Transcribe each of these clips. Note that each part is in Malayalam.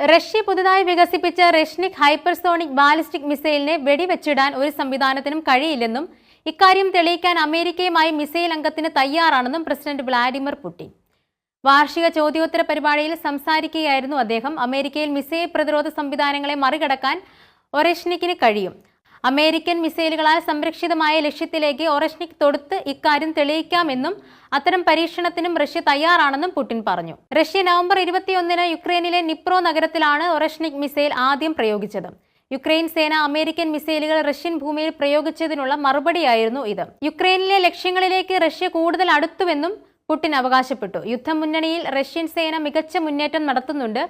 റഷ്യ പുതുതായി വികസിപ്പിച്ച റഷ്നിക് ഹൈപ്പർസോണിക് ബാലിസ്റ്റിക് മിസൈലിനെ വെടിവെച്ചിടാൻ ഒരു സംവിധാനത്തിനും കഴിയില്ലെന്നും ഇക്കാര്യം തെളിയിക്കാൻ അമേരിക്കയുമായി മിസൈൽ അംഗത്തിന് തയ്യാറാണെന്നും പ്രസിഡന്റ് വ്ളാഡിമിർ പുടിൻ. വാർഷിക ചോദ്യോത്തര പരിപാടിയിൽ സംസാരിക്കുകയായിരുന്നു അദ്ദേഹം. അമേരിക്കയിൽ മിസൈൽ പ്രതിരോധ സംവിധാനങ്ങളെ മറികടക്കാൻ ഒറേഷ്നിക്കിന് കഴിയും. അമേരിക്കൻ മിസൈലുകളാൽ സംരക്ഷിതമായ ലക്ഷ്യത്തിലേക്ക് ഒറഷ്നിക് തൊടുത്ത് ഇക്കാര്യം തെളിയിക്കാമെന്നും അത്തരം പരീക്ഷണത്തിനും റഷ്യ തയ്യാറാണെന്നും പുടിൻ പറഞ്ഞു. റഷ്യ നവംബർ ഇരുപത്തിയൊന്നിന് യുക്രൈനിലെ നിപ്രോ നഗരത്തിലാണ് ഒറഷ്നിക് മിസൈൽ ആദ്യം പ്രയോഗിച്ചത്. യുക്രൈൻ സേന അമേരിക്കൻ മിസൈലുകൾ റഷ്യൻ ഭൂമിയിൽ പ്രയോഗിച്ചതിനുള്ള മറുപടിയായിരുന്നു ഇത്. യുക്രൈനിലെ ലക്ഷ്യങ്ങളിലേക്ക് റഷ്യ കൂടുതൽ അടുത്തുവെന്നും പുടിൻ അവകാശപ്പെട്ടു. യുദ്ധമുന്നണിയിൽ റഷ്യൻ സേന മികച്ച മുന്നേറ്റം നടത്തുന്നുണ്ട്.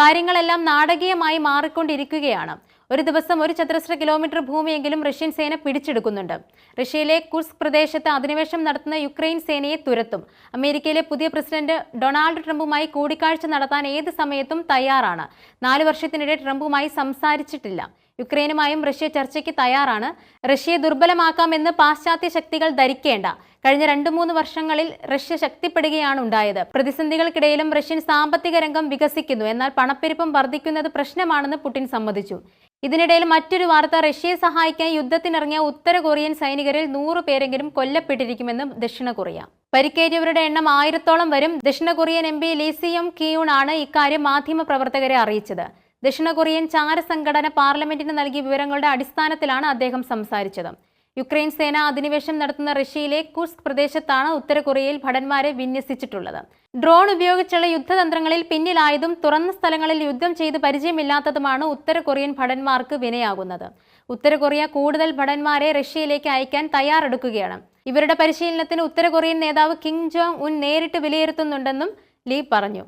കാര്യങ്ങളെല്ലാം നാടകീയമായി മാറിക്കൊണ്ടിരിക്കുകയാണ്. ഒരു ദിവസം ഒരു ചതുരശ്ര കിലോമീറ്റർ ഭൂമിയെങ്കിലും റഷ്യൻ സേന പിടിച്ചെടുക്കുന്നുണ്ട്. റഷ്യയിലെ കുർസ്ക് പ്രദേശത്ത് അധിനിവേശം നടത്തുന്ന യുക്രൈൻ സേനയെ തുരത്തും. അമേരിക്കയിലെ പുതിയ പ്രസിഡന്റ് ഡൊണാൾഡ് ട്രംപുമായി കൂടിക്കാഴ്ച നടത്താൻ ഏത് സമയത്തും തയ്യാറാണ്. നാല് വർഷത്തിനിടെ ട്രംപുമായി സംസാരിച്ചിട്ടില്ല. യുക്രൈനുമായും റഷ്യ ചർച്ചയ്ക്ക് തയ്യാറാണ്. റഷ്യയെ ദുർബലമാക്കാമെന്ന് പാശ്ചാത്യ ശക്തികൾ ധരിക്കേണ്ട. കഴിഞ്ഞ രണ്ടു മൂന്ന് വർഷങ്ങളിൽ റഷ്യ ശക്തിപ്പെടുകയാണ് ഉണ്ടായത്. പ്രതിസന്ധികൾക്കിടയിലും റഷ്യൻ സാമ്പത്തിക രംഗം വികസിക്കുന്നു. എന്നാൽ പണപ്പെരുപ്പം വർദ്ധിക്കുന്നത് പ്രശ്നമാണെന്ന് പുടിൻ സമ്മതിച്ചു. ഇതിനിടയിൽ മറ്റൊരു വാർത്ത റഷ്യയെ സഹായിക്കാൻ യുദ്ധത്തിനിറങ്ങിയ ഉത്തര കൊറിയൻ സൈനികരിൽ നൂറ് പേരെങ്കിലും കൊല്ലപ്പെട്ടിരിക്കുമെന്ന് ദക്ഷിണ കൊറിയ. പരിക്കേറ്റവരുടെ എണ്ണം ആയിരത്തോളം വരും. ദക്ഷിണ കൊറിയൻ എം പി ലീസിയം കിയൂൺ ആണ് ഇക്കാര്യം മാധ്യമ പ്രവർത്തകരെ അറിയിച്ചത്. ദക്ഷിണ കൊറിയൻ ചാര സംഘടന പാർലമെന്റിന് നൽകിയ വിവരങ്ങളുടെ അടിസ്ഥാനത്തിലാണ് അദ്ദേഹം സംസാരിച്ചത്. യുക്രൈൻ സേന അധിനിവേശം നടത്തുന്ന റഷ്യയിലെ കുസ്ക് പ്രദേശത്താണ് ഉത്തര കൊറിയയിൽ ഭടന്മാരെ വിന്യസിച്ചിട്ടുള്ളത്. ഡ്രോൺ ഉപയോഗിച്ചുള്ള യുദ്ധതന്ത്രങ്ങളിൽ പിന്നിലായതും തുറന്ന സ്ഥലങ്ങളിൽ യുദ്ധം ചെയ്ത് പരിചയമില്ലാത്തതുമാണ് ഉത്തര കൊറിയൻ ഭടന്മാർക്ക് വിനയാകുന്നത്. ഉത്തര കൊറിയ കൂടുതൽ ഭടന്മാരെ റഷ്യയിലേക്ക് അയക്കാൻ തയ്യാറെടുക്കുകയാണ്. ഇവരുടെ പരിശീലനത്തിന് ഉത്തര കൊറിയൻ നേതാവ് കിം ജോങ് ഉൻ നേരിട്ട് വിലയിരുത്തുന്നുണ്ടെന്നും ലീ പറഞ്ഞു.